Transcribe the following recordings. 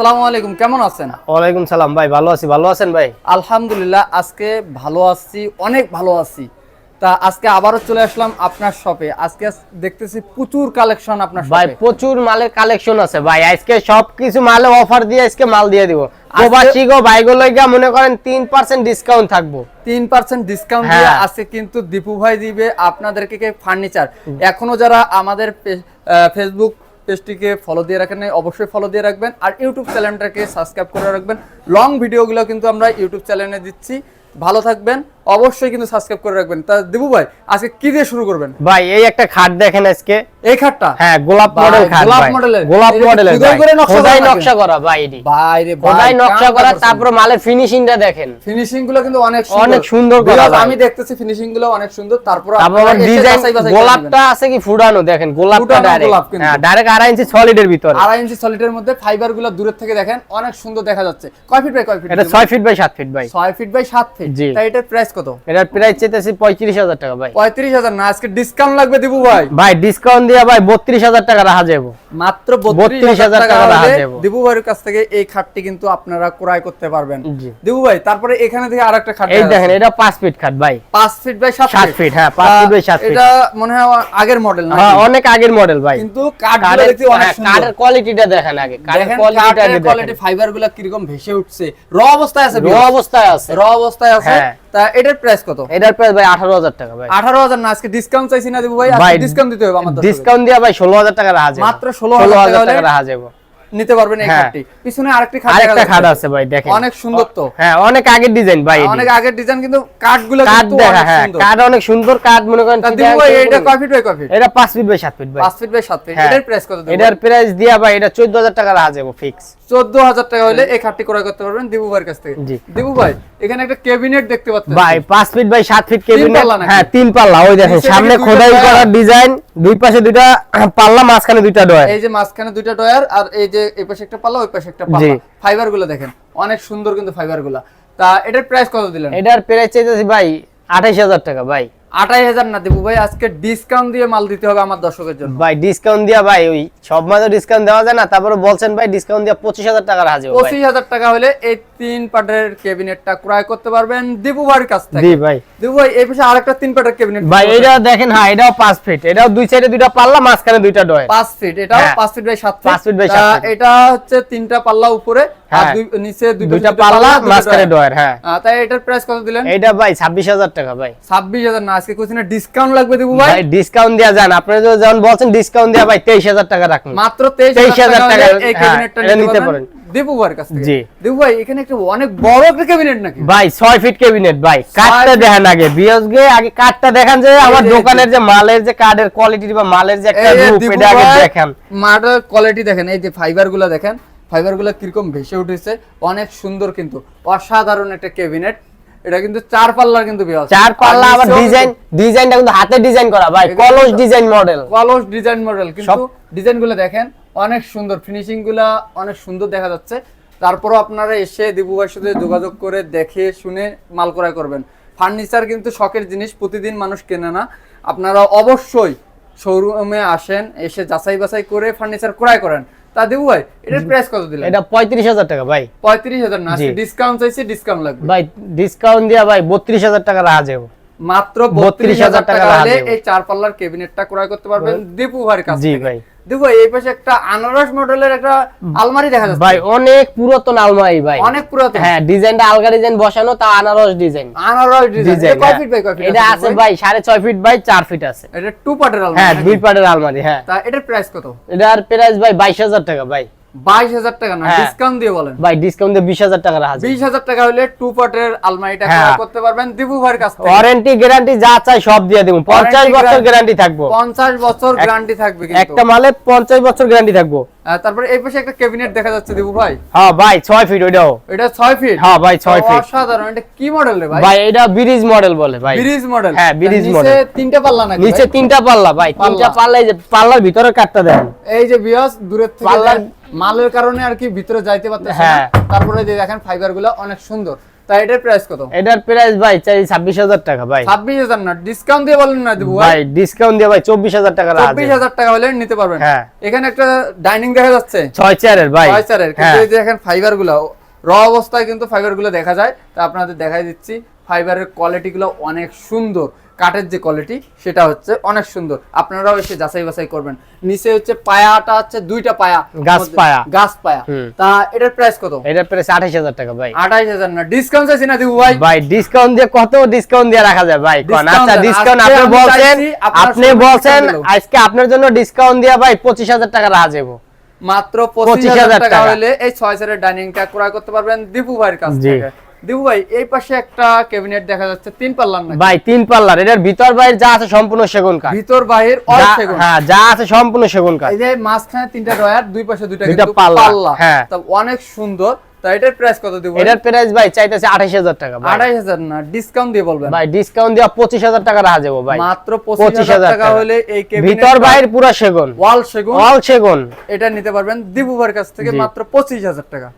আসসালামু আলাইকুম কেমন আছেন? ওয়ালাইকুম সালাম ভাই ভালো আছি ভালো আছেন ভাই? আলহামদুলিল্লাহ আজকে ভালো আছি অনেক ভালো আছি। তা আজকে আবারও চলে আসলাম আপনার শপে আজকে দেখতেছি প্রচুর কালেকশন আপনার ভাই প্রচুর মালের কালেকশন আছে ভাই। আজকে সব কিছু মালে অফার দিয়ে আজকে মাল দিয়ে দিব। প্রবাসী গো ভাইগো লইগা মনে করেন তিন পার্সেন্ট ডিসকাউন্ট থাকব। তিন পার্সেন্ট ডিসকাউন্ট দিয়ে হ্যাঁ। আজকে কিন্তু দীপু ভাই দিবে আপনাদেরকে ফার্নিচার এখনও যারা আমাদের ফেসবুক পেজটিকে ফলো দিয়ে রাখেন নাই, অবশ্যই ফলো দিয়ে রাখবেন। আর ইউটিউব চ্যানেলটাকে সাবস্ক্রাইব করে রাখবেন। লং ভিডিওগুলো কিন্তু আমরা ইউটিউব চ্যানেলে দিচ্ছি। ভালো থাকবেন। অবশ্যই কিন্তু সাবস্ক্রাইব করে রাখবেন। তা দিবু ভাই আজকে কি দিয়ে শুরু করবেন? ভাই এই একটা খাট দেখেন আজকে। এই খাটটা? হ্যাঁ গোলাপ মডেল খাট গোলাপ ভাই। মডেলের। গোলাপ কি মডেলের ভাই। করে নকশা? নকশা করা ভাই এটি। বাইরে খোদাই নকশা করা তারপর মালের ফিনিশিংটা দেখেন। ফিনিশিংগুলো কিন্তু অনেক সুন্দর। অনেক সুন্দর করা আমি দেখতেছি ফিনিশিংগুলো অনেক সুন্দর। তারপর তারপর ডিজাইন গোলাপটা আছে কি ফুডানো দেখেন গোলাপটা ডাইরেক্ট হ্যাঁ ডাইরেক্ট আড়াই ইঞ্চি সলিডের ভিতরে। আড়াই ইঞ্চি সলিডের মধ্যে ফাইবারগুলো দূরের থেকে দেখেন অনেক সুন্দর দেখা যাচ্ছে। কয় ফিট বাই কয় ফিট এটা ছয় ফিট বাই সাত ফিট ভাই। ছয় ফিট বাই সাত ফিট জি। তাই এটার প্রাইস কত? এটার প্রাইস চেতেছি পঁয়ত্রিশ হাজার টাকা ভাই। পঁয়ত্রিশ হাজার না আজকে ডিসকাউন্ট লাগবে দিবু ভাই। ভাই ডিসকাউন্ট দিয়ে ভাই বত্রিশ হাজার টাকা রাখা যাব মাত্র বত্রিশ হাজার টাকা রাখা হলে দিবু ভাইয়ের কাছ থেকে এই খাটটি কিন্তু আপনারা ক্রয় করতে পারবেন। দিবু ভাই তারপরে এখানে থেকে আরেকটা খাট এই দেখেন এটা পাঁচ ফিট খাট ভাই। পাঁচ ফিট বাই সাত সাত ফিট, হ্যাঁ, পাঁচ ফিট বাই সাত ফিট। এটা মনে হয় আগের মডেল না হ্যাঁ অনেক আগের মডেল ভাই। কিন্তু কাঠগুলো দেখতে অনেক হ্যাঁ, সুন্দর। কাঠের কোয়ালিটিটা দেখেন আগে। কাঠের কোয়ালিটিটা আগে কোয়ালিটি দেখেন। ফাইবারগুলা কীরকম ভেসে উঠছে। র অবস্থায় আছে র অবস্থায় আছে। র অবস্থায় আছে? হ্যাঁ। তা এটার প্রাইস কত? এটার প্রাইস ভাই আঠারো হাজার টাকা ভাই। আঠারো হাজার না আজকে ডিসকাউন্ট চাইছি না দেবো ভাই ডিসকাউন্ট দিতে হবে ডিসকাউন্ট দিয়া ভাই ষোলো হাজার টাকা রাখা যাবে। মাত্র 16,000 টাকা টাকা হলে রাখা যাবে। নিতে পারবেন এই হ্যাঁ। খাটটি। পিছনে আরেকটি খাট আরেকটা খাট আছে ভাই দেখেন। অনেক সুন্দর তো। হ্যাঁ অনেক আগের ডিজাইন ভাই অনেক আগের ডিজাইন কিন্তু কাঠগুলো কাঠ কিন্তু দেখা অনেক হ্যাঁ সুন্দর। কাঠ অনেক সুন্দর কাঠ মনে করেন ভাই এটা কয় ফিট বাই কয় ফিট এটা পাঁচ ফিট বাই সাত ফিট ভাই। পাঁচ ফিট বাই সাত ফিট হ্যাঁ। এটার প্রাইস কত দেবো এটার প্রাইস দিয়া ভাই এটা চোদ্দ হাজার টাকা রাখা যাবে ফিক্স চোদ্দ হাজার টাকা হলে এই খাটটি ক্রয় করতে পারবেন দিবু ভাইয়ের কাছ থেকে। দিবু ভাই এখানে একটা ক্যাবিনেট দেখতে পাচ্ছেন। ভাই পাঁচ ফিট বাই সাত ফিট পাল্লা হ্যাঁ তিন পাল্লা। ওই দেখেন সামনে খোদাই করা ডিজাইন দুই পাশে দুইটা পাল্লা মাঝখানে দুইটা ডয় এই যে মাঝখানে দুইটা ডয়ার আর এই যে এই পাশে একটা পাল্লা ওই পাশে একটা পাল্লা। ফাইবারগুলো দেখেন অনেক সুন্দর কিন্তু ফাইবারগুলা তা এটার প্রাইস কত দিলেন? এটার প্রাইস চাইতেছি ভাই আঠাইশ হাজার টাকা ভাই। আঠাই হাজার না দেবো ভাই আজকে ডিসকাউন্ট দিয়ে মাল দিতে হবে আমার দর্শকের জন্য। ভাই ডিসকাউন্ট দিয়া ভাই ওই সব মাঝে ডিসকাউন্ট দেওয়া যায় না তারপরে বলছেন ভাই ডিসকাউন্ট দিয়া পঁচিশ হাজার টাকা রাখা পঁচিশ হাজার টাকা হলে এই তিন পাটের ক্যাবিনেটটা ক্রয় করতে পারবেন দিবু ভাইয়ের কাছ থেকে। জি ভাই। দিবু ভাই এই পাশে আরেকটা তিন পাটের ক্যাবিনেট ভাই এটা দেখেন হ্যাঁ এটাও পাঁচ ফিট এটাও দুই সাইডে দুইটা পাল্লা মাঝখানে দুইটা ডয় পাঁচ ফিট এটাও হ্যাঁ। পাঁচ ফিট বাই সাত পাঁচ feet by সাত এটা হচ্ছে তিনটা পাল্লা উপরে নিচে দুইটা পাল্লা মাঝখানে ডয়ার। ডয়ার হ্যাঁ। তাই এটার প্রাইস কত দিলেন? এইটা ভাই ছাব্বিশ হাজার টাকা ভাই। ছাব্বিশ হাজার না আজকে কোথায় ডিসকাউন্ট লাগবে দিবু ভাই। ভাই ডিসকাউন্ট দেওয়া যান। আপনি তো যেমন বলছেন ডিসকাউন্ট দেওয়া ভাই তেইশ হাজার টাকা রাখুন। মাত্র 23,000 টাকা টাকা, এই হ্যাঁ, ক্যাবিনেটটা নিতে নিতে পারেন। পারেন। ভাইয়ের কাছ থেকে। জি। দিবু ভাই এখানে একটা অনেক বড় একটা ক্যাবিনেট নাকি? ভাই ছয় ফিট ক্যাবিনেট ভাই। কাঠটা দেখেন আগে। বিয়সগে আগে কাঠটা দেখান যে আমার দোকানের যে মালের যে কাঠের কোয়ালিটি বা মালের যে একটা এই যে রূপ এটা আগে ভাই, দেখান। কোয়ালিটি দেখেন। এই যে ফাইবারগুলো দেখেন। ফাইবারগুলো কীরকম ভেসে উঠেছে অনেক সুন্দর কিন্তু অসাধারণ একটা ক্যাবিনেট এটা কিন্তু চার পাল্লার কিন্তু চার পাল্লা আবার ডিজাইন ডিজাইনটা কিন্তু হাতে ডিজাইন করা ভাই কলস ডিজাইন মডেল কলস ডিজাইন মডেল কিন্তু সব- ডিজাইনগুলো দেখেন অনেক সুন্দর। ফিনিশিংগুলা অনেক সুন্দর দেখা যাচ্ছে। তারপরও আপনারা এসে দিবু ভাইয়ের সাথে যোগাযোগ করে দেখে শুনে মাল ক্রয় করবেন। ফার্নিচার কিন্তু শখের জিনিস প্রতিদিন মানুষ কেনে না। আপনারা অবশ্যই শোরুমে আসেন এসে যাচাই বাছাই করে ফার্নিচার ক্রয় করেন। তা দিবু ভাই এটার প্রাইস কত দিলেন? এটা পঁয়ত্রিশ হাজার টাকা ভাই। পঁয়ত্রিশ হাজার না ডিসকাউন্ট চাইছে ডিসকাউন্ট লাগবে। ভাই ডিসকাউন্ট দিয়া ভাই বত্রিশ হাজার টাকা রাখা যাবে। মাত্র 32,000 বত্রিশ হাজার টাকা টাকা হলে এই চার পাল্লার ক্যাবিনেটটা ক্রয় করতে পারবেন দীপু ভাইয়ের কাছে জি ভাই। ভাই এই পাশে একটা আনারস মডেলের একটা আলমারি দেখা যাচ্ছে। ভাই অনেক পুরাতন আলমারি ভাই। অনেক পুরাতন। হ্যাঁ ডিজাইনটা আলগা ডিজাইন বসানো তা আনারস ডিজাইন। আনারস ডিজাইন। কয় ফিট বাই কয় ফিট এটা আছে ভাই সাড়ে ছয় ফিট বাই চার ফিট আছে। এটা টু পার্টের হ্যাঁ দুই পার্টের আলমারি হ্যাঁ। তা এটার প্রাইস কত? এটার প্রাইস ভাই বাইশ হাজার টাকা ভাই। বাইশ হাজার টাকা না হ্যাঁ। ডিসকাউন্ট দিয়ে বলেন। ভাই ডিসকাউন্ট দিয়ে বিশ হাজার টাকা রাখা বিশ হাজার টাকা হলে টু পার্টের আলমারিটা হ্যাঁ। করতে পারবেন দীপু ভাইয়ের কাছ থেকে। ওয়ারেন্টি গ্যারান্টি যা চাই সব দিয়ে দেবো। পঞ্চাশ বছর গ্যারান্টি থাকব। পঞ্চাশ বছর গ্যারান্টি থাকবে একটা মালে পঞ্চাশ বছর গ্যারান্টি থাকব। তারপরে এই পাশে একটা ক্যাবিনেট দেখা যাচ্ছে দীপু ভাই। হ্যাঁ ভাই ছয় ফিট ওইটাও। এটা ছয় ফিট হ্যাঁ ভাই ছয় ফিট অসাধারণ এটা কি মডেল রে ভাই? ভাই এটা ব্রিজ মডেল বলে ভাই। ব্রিজ মডেল হ্যাঁ, ব্রিজ মডেল নিচে তিনটা পাল্লা নাকি নিচে তিনটা পাল্লা ভাই। তিনটা পাল্লা এই যে পাল্লার ভিতরে কাটটা দেন এই যে বিয়াস দূরের থেকে মালের কারণে আর কি ভিতরে যাইতে পারতেছে হ্যাঁ। না তারপরে যে দেখেন ফাইবারগুলো অনেক সুন্দর। তা এটার প্রাইস কত? এটার প্রাইস ভাই চাই ছাব্বিশ হাজার টাকা ভাই। ছাব্বিশ হাজার না ডিসকাউন্ট দিয়ে বলেন না দেবো ভাই ডিসকাউন্ট দিয়ে ভাই চব্বিশ হাজার টাকা চব্বিশ হাজার টাকা হলে নিতে পারবেন। হ্যাঁ। এখানে একটা ডাইনিং দেখা যাচ্ছে। ছয় চেয়ারের ভাই। ছয় চেয়ারের কিন্তু হ্যাঁ। এই যে দেখেন ফাইবারগুলো র অবস্থায় কিন্তু ফাইবারগুলো দেখা যায়। তা আপনাদের দেখাই দিচ্ছি। ফাইবারের কোয়ালিটি গুলো অনেক সুন্দর। কাঠের যে কোয়ালিটি সেটা হচ্ছে অনেক সুন্দর। আপনারাও এসে যাচাই বাছাই করবেন। নিচে হচ্ছে পায়াটা হচ্ছে দুইটা পায়া। গাছ পায়া। গাছ পায়া। তা এটার প্রাইস কত? এটার প্রাইস আঠাশ হাজার টাকা ভাই। আঠাইশ হাজার না ডিসকাউন্ট চাইছি না দিবু ভাই। ভাই ডিসকাউন্ট দিয়ে কত ডিসকাউন্ট দিয়ে রাখা যায় ভাই? কোন? আচ্ছা ডিসকাউন্ট আপনি বলছেন আপনি বলছেন আজকে আপনার জন্য ডিসকাউন্ট দিয়ে ভাই পঁচিশ হাজার টাকা রাখা যাব মাত্র পঁচিশ হাজার 25,000 টাকা। হলে এই ছয় চারের ডাইনিংটা ক্রয় করতে পারবেন দীপু ভাইয়ের কাছ থেকে। দিবু ভাই এই পাশে একটা ক্যাবিনেট দেখা যাচ্ছে তিন পাল্লার না ভাই তিন পাল্লার। এটার ভিতর বাইরে যা আছে সম্পূর্ণ সেগুন কাঠ। ভিতর বাহির অল সেগুন। হ্যাঁ যা আছে সম্পূর্ণ সেগুন কাঠ। এই যে মাঝখানে তিনটা ডয়ার দুই পাশে দুইটা কিন্তু পাল্লা, হ্যাঁ। তা অনেক সুন্দর। তা এটার প্রাইস কত দিব এটার প্রাইস ভাই চাইতেছে আঠাশ হাজার টাকা ভাই। আড়াই হাজার না ডিসকাউন্ট দিয়ে বলবেন। ভাই ডিসকাউন্ট দিয়ে পঁচিশ হাজার টাকা রাখা যাব ভাই। মাত্র পঁচিশ হাজার টাকা হলে এই ভিতর বাইরে পুরো সেগুন। ওয়াল সেগুন। অল সেগুন। এটা নিতে পারবেন দিবুভার কাছ থেকে মাত্র পঁচিশ হাজার টাকা।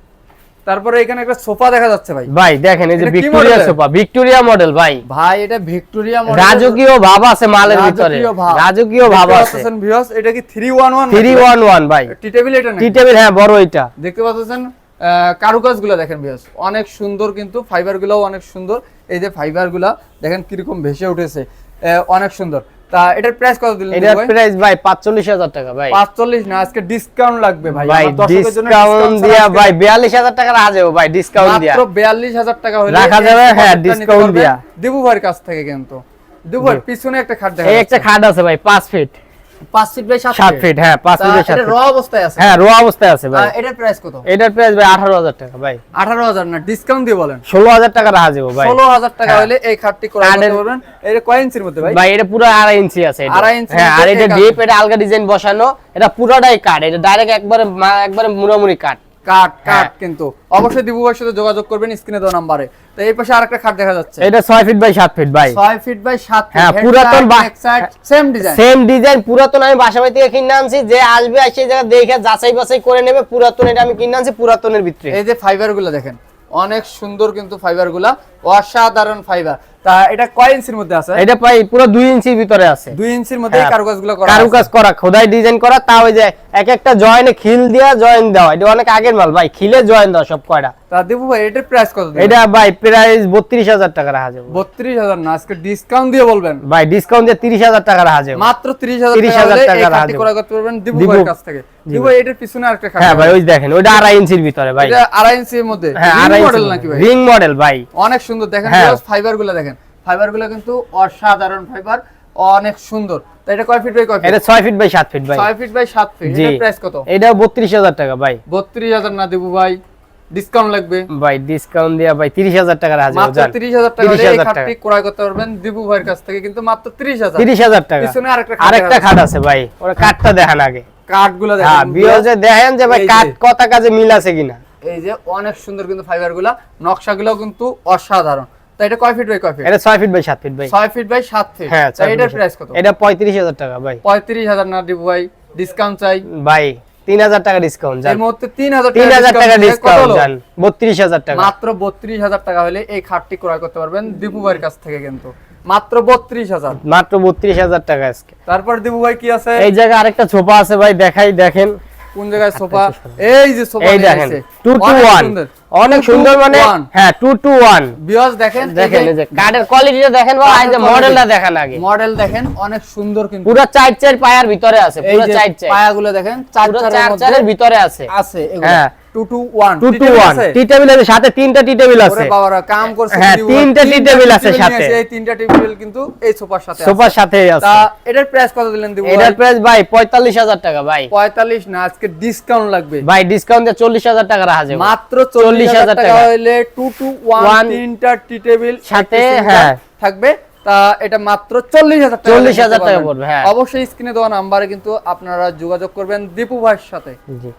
তারপরে এখানে একটা সোফা দেখা যাচ্ছে ভাই। ভাই দেখেন এই যে এটা কি ভিক্টোরিয়া সোফা ভিক্টোরিয়া মডেল ভাই। ভাই এটা ভিক্টোরিয়া মডেল রাজকীয় ভাব আছে মালের ভিতরে। রাজকীয় ভাব। আছে। viewers, এটা কি three one one three one one ভাই। টি টেবিল এটা না টি টেবিল হ্যাঁ বড় এটা। দেখতে পাচ্ছেন কারুকাজগুলা দেখেন বিয়াস অনেক সুন্দর কিন্তু ফাইবার গুলাও অনেক সুন্দর। এই যে ফাইবারগুলা দেখেন কীরকম ভেসে উঠেছে। অনেক সুন্দর। তা এটার প্রাইস কত দিলেন এটার প্রাইস ভাই? পাঁচচল্লিশ হাজার টাকা ভাই। পাঁচচল্লিশ না আজকে ডিসকাউন্ট লাগবে ভাই। ভাই ডিসকাউন্ট দিয়া ভাই বিয়াল্লিশ হাজার টাকা রাখা যাবে ভাই ডিসকাউন্ট দিয়া। মাত্র বিয়াল্লিশ হাজার টাকা হলে রাখা যাবে, হ্যাঁ, পারবেন দিয়া। দেবু ভাইয়ের কাছ থেকে কিন্তু। দেবু ভাই পিছনে একটা খাট দেখা এই একটা। খাট আছে ভাই পাঁচ ফিট পাঁচ ফিট বাই ফিট হ্যাঁ ফিট ফিট র অবস্থায় আছে? হ্যাঁ রো অবস্থায় আছে ভাই। এটার প্রাইস কত? এটার প্রাইস ভাই আঠারো হাজার টাকা ভাই। আঠারো হাজার না ডিসকাউন্ট দিয়ে বলেন। ষোলো হাজার টাকা রাখা যাবে ভাই। ষোলো হাজার টাকা হ্যাঁ। হলে এই খাটটি ক্রয় করতে পারবেন এটা কয় ইঞ্চির মধ্যে ভাই? ভাই এটা পুরো আড়াই ইঞ্চি আছে এটা। হ্যাঁ আর এটা এই ডিপ এটা আলগা ডিজাইন বসানো এটা পুরোটাই কাঠ এটা ডাইরেক্ট একবারে একবারে মুড়ামুড়ি কাঠ। কাঠ কাঠ হ্যাঁ। কিন্তু। অবশ্যই দিবু ভাইয়ের সাথে যোগাযোগ করবেন স্ক্রিনে দেওয়া নাম্বারে। তো এই পাশে আরেকটা খাট দেখা যাচ্ছে। এটা ছয় ফিট বাই সাত ফিট ভাই। ছয় ফিট বাই সাত হ্যাঁ, পুরাতন সেম ডিজাইন সেম ডিজাইন পুরাতন আমি বাসা বাড়ি থেকে কিনে আনছি যে আসবে আর সেই জায়গা দেখে যাচাই বাছাই করে নেবে পুরাতন এটা আমি কিনে আনছি পুরাতনের ভিতরে। এই যে ফাইবারগুলো দেখেন অনেক সুন্দর কিন্তু ফাইবারগুলা অসাধারণ ফাইবার তা এটা কয় ইঞ্চির মধ্যে আছে? এটা প্রায় পুরো দুই ইঞ্চির ভিতরে আছে। দুই ইঞ্চির মধ্যে হ্যাঁ, কারুকাজগুলো করা কারুকাজ করা খোদাই ডিজাইন করা তা ওই যে এক একটা জয়েনে খিল দিয়া জয়েন দেওয়া। এটা অনেক আগের মাল ভাই। খিলে জয়েন দেওয়া সব কয়টা। তা দিবু ভাই এটার প্রাইস কত এটা ভাই প্রাইস বত্রিশ হাজার টাকা রাখা যাবে। বত্রিশ হাজার না আজকে ডিসকাউন্ট দিয়ে বলবেন? ভাই ডিসকাউন্ট দিয়ে তিরিশ হাজার টাকা রাখা যাবে। মাত্র 30000 30,000 টাকা রাখা খাটটি যাবে। ক্রয় করতে পারবেন দিবু। ভাইয়ের কাছ থেকে। দিবু। ভাই এটার পিছনে আরেকটা হ্যাঁ ভাই ওই দেখেন ওইটা আড়াই ইঞ্চির ভিতরে ভাই। এটা আড়াই ইঞ্চির মধ্যে। হ্যাঁ আড়াই মডেল নাকি ভাই? রিং মডেল ভাই। অনেক সুন্দর। দেখেন হ্যাঁ। ফাইবারগুলো দেখেন। ফাইবারগুলো কিন্তু অসাধারণ ফাইবার অনেক সুন্দর। তা এটা কয় ফিট বাই কয় এটা ছয় ফিট বাই সাত ফিট ভাই। ছয় ফিট বাই সাত ফিট প্রাইস কত? এটা বত্রিশ হাজার টাকা ভাই। বত্রিশ হাজার না দেবু ভাই। ডিসকাউন্ট লাগবে? ভাই ডিসকাউন্ট দিয়া ভাই তিরিশ হাজার টাকা মাত্র জান। তিরিশ হাজার টাকা হলে এই 30,000 টাকা। খাটটি ক্রয় করতে পারবেন দিবু ভাইয়ের কাছ থেকে কিন্তু মাত্র তিরিশ হাজার। তিরিশ হাজার টাকা। পিছনে আরেকটা আরেকটা খাট আছে ভাই ওরা দেখান আগে। কাঠগুলো হ্যাঁ দেখেন বিয়োজে দেখেন যে ভাই। কাঠ কথা কাজে মিল আছে কিনা। এই যে অনেক সুন্দর কিন্তু ফাইবারগুলা নকশা গুলো কিন্তু অসাধারণ। তা এটা কয় ফিট বাই কয় ফিট এটা ছয় ফিট বাই সাত ফিট ভাই। ছয় ফিট বাই সাত ফিট হ্যাঁ এটার প্রাইস কত? এটা পঁয়ত্রিশ হাজার টাকা ভাই। পঁয়ত্রিশ হাজার না দিবু ভাই ডিসকাউন্ট চাই। ভাই তিন হাজার টাকা ডিসকাউন্ট এর মধ্যে তিন হাজার তিন হাজার টাকা ডিসকাউন্ট? জান। বত্রিশ হাজার টাকা। মাত্র বত্রিশ হাজার টাকা হলে এই খাটটি ক্রয় করতে পারবেন দিবু ভাইয়ের কাছ থেকে কিন্তু। মাত্র বত্রিশ হাজার। মাত্র বত্রিশ হাজার টাকা আজকে। তারপর দিবু ভাই কি আছে? এই জায়গায় আরেকটা ছোপা আছে ভাই দেখাই দেখেন। কোন জায়গায় সোফা? এই যে সোফা এই দেখেন টু টু ওয়ান অনেক সুন্দর মানে হ্যাঁ টু টু ওয়ান বিয়স দেখেন দেখেন এই যে কাঠের কোয়ালিটিটা দেখেন বা এই যে মডেলটা। দেখেন আগে। মডেল দেখেন অনেক সুন্দর কিন্তু। পুরো চার চার পায়ার ভিতরে আছে পুরো চার চার পায়াগুলো দেখেন চার চারের চার চারের ভিতরে আছে। আছে এগুলো। হ্যাঁ। টু সাথে তিনটা টেবিল আছে। কাম করছে হ্যাঁ, তিনটা tea table আছে সাথে। এই তিনটা টেবিল কিন্তু এই সোফার সাথে সোফার সাথে আছে। তা এটার প্রাইস কত দিলেন দিব এটার প্রাইস ভাই পঁয়তাল্লিশ হাজার টাকা ভাই। পঁয়তাল্লিশ না আজকে ডিসকাউন্ট লাগবে। ভাই ডিসকাউন্ট দিয়ে চল্লিশ হাজার টাকা রাখা যাবে। মাত্র চল্লিশ হাজার টাকা টাকা। হলে টু টু তিনটা টেবিল সাথে, হ্যাঁ। থাকবে। তা এটা মাত্র চল্লিশ হাজার টাকা 40,000 নিতে টাকা পড়বে, হ্যাঁ। অবশ্যই স্ক্রিনে দেওয়া নাম্বারে কিন্তু আপনারা যোগাযোগ করবেন দীপু ভাইয়ের সাথে। জি।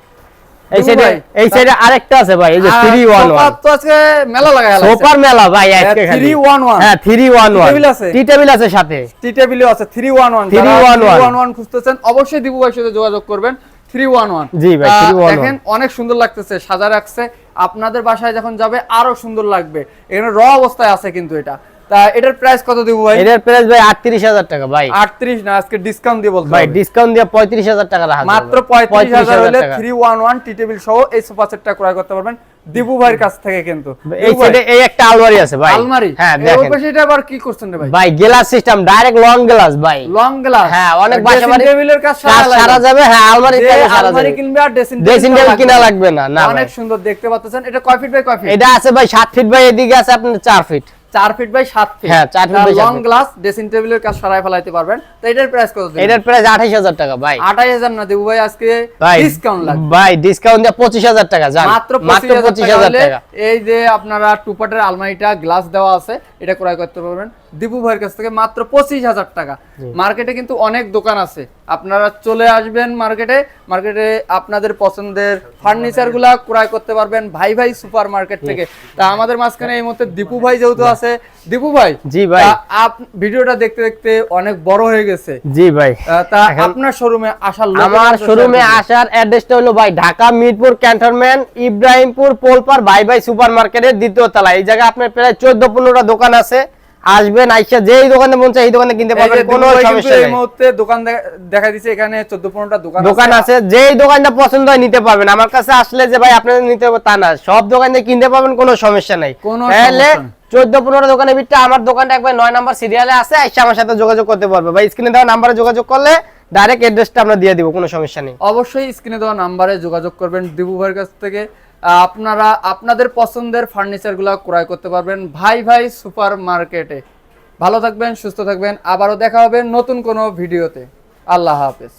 এই দুবু সাইডে ভাই, এই সাইডে আরেকটা আছে ভাই এই যে থ্রি ওয়ান ওয়ান তো আজকে মেলা লাগাই সুপার মেলা ভাই আজকে 311 হ্যাঁ থ্রি ওয়ান ওয়ান টেবিল আছে? টি টেবিল আছে সাথে। টি টেবিলও আছে থ্রি ওয়ান ওয়ান 311 খুঁজতেছেন অবশ্যই দীপু ভাইয়ের সাথে যোগাযোগ করবেন থ্রি ওয়ান ওয়ান জি ভাই, 311 দেখেন অনেক সুন্দর লাগতেছে সাজা রাখছে। আপনাদের বাসায় যখন যাবে আরও সুন্দর লাগবে। এখানে র অবস্থায় আছে কিন্তু এটা। তা এটার প্রাইস কত দিব ভাই? এটার প্রাইস ভাই আটত্রিশ হাজার টাকা ভাই। আটত্রিশ না আজকে ডিসকাউন্ট দিয়ে বলতে ভাই ডিসকাউন্ট দিয়ে পঁয়ত্রিশ হাজার টাকা রাখা মাত্র পঁয়ত্রিশ হাজার হলে টাকা। Three one one T table সহ এই সোফা সেটটা ক্রয় করতে পারবেন। দিবু ভাইয়ের কাছ থেকে কিন্তু। এই সাইডে এই একটা আলমারি আছে ভাই। আলমারি? হ্যাঁ দেখেন। পাশে এটা আবার কি করছেন রে ভাই? ভাই glass system direct long glass ভাই। লং গ্লাস হ্যাঁ অনেক বাসা বাড়ি টেবিলের কাজ সারা যাবে হ্যাঁ আলমারি সারা আলমারি কিনবে আর ড্রেসিং ড্রেসিং টেবিল কিনা লাগবে না না অনেক সুন্দর দেখতে পাচ্ছেন। এটা কয় ফিট বাই কয় ফিট এটা আছে ভাই সাত ফিট ভাই এদিকে আছে আপনার চার ফিট চার ফিট বাই সাত ফিট হ্যাঁ, চার লং গ্লাস ড্রেসিং টেবিলের কাজ সারাই ফেলাইতে পারবেন। তো এটার প্রাইস কত এটার প্রাইস আঠাইশ হাজার টাকা ভাই। আঠাশ হাজার না দেবু ভাই আজকে ডিসকাউন্ট লাগবে। ভাই ডিসকাউন্ট দিয়ে পঁচিশ হাজার টাকা জান মাত্র মাত্র পঁচিশ হাজার টাকা এই যে আপনারা টুপাটের আলমারিটা গ্লাস দেওয়া আছে এটা ক্রয় করতে পারবেন। দীপু ভাইয়ের কাছ থেকে মাত্র পঁচিশ হাজার টাকা। মার্কেটে কিন্তু অনেক দোকান আছে। আপনারা চলে আসবেন মার্কেটে মার্কেটে আপনাদের পছন্দের ফার্নিচারগুলা ক্রয় করতে পারবেন ভাই ভাই সুপার মার্কেট থেকে। তা আমাদের মাঝখানে এই মুহূর্তে দীপু ভাই যেহেতু আছে দীপু ভাই জি ভাই। আপ- ভিডিওটা দেখতে দেখতে অনেক বড় হয়ে গেছে। জি ভাই। তা আপনার শোরুমে আসার আমার শোরুমে। আসার অ্যাড্রেসটা হলো ভাই ঢাকা মিরপুর ক্যান্টনমেন্ট ইব্রাহিমপুর পোলপার ভাই ভাই সুপার মার্কেটের দ্বিতীয় তলা এই জায়গায় আপনার প্রায় চোদ্দ পনেরোটা দোকান আছে। আসবেন আইসা যেই দোকানে মন চায় এই দোকানে কিনতে পারবেন কোনো সমস্যা এই মুহূর্তে দোকান দেখা দিচ্ছে এখানে চোদ্দ পনেরোটা দোকান দোকান আছে যেই দোকানটা পছন্দ হয় নিতে পারবেন। আমার কাছে আসলে যে ভাই আপনাদের নিতে হবে তা না সব দোকান কিনতে পারবেন কোনো সমস্যা নেই। তাহলে নেই। চোদ্দ পনেরো দোকানের ভিতরে আমার দোকানটা একবার নয় নাম্বার সিরিয়ালে আছে এসে আমার সাথে যোগাযোগ করতে পারবে। ভাই স্ক্রিনে দেওয়া নাম্বারে যোগাযোগ করলে ডাইরেক্ট অ্যাড্রেসটা আমরা দিয়ে দিব কোনো সমস্যা নেই। অবশ্যই স্ক্রিনে দেওয়া নাম্বারে যোগাযোগ করবেন। দিবু ভাইয়ের কাছ থেকে আপনারা, আপনাদের পছন্দের ফার্নিচারগুলা ক্রয় করতে পারবেন ভাই ভাই সুপার মার্কেটে ভালো থাকবেন, সুস্থ থাকবেন, আবারও দেখা হবে নতুন কোনো ভিডিওতে। আল্লাহ হাফেজ।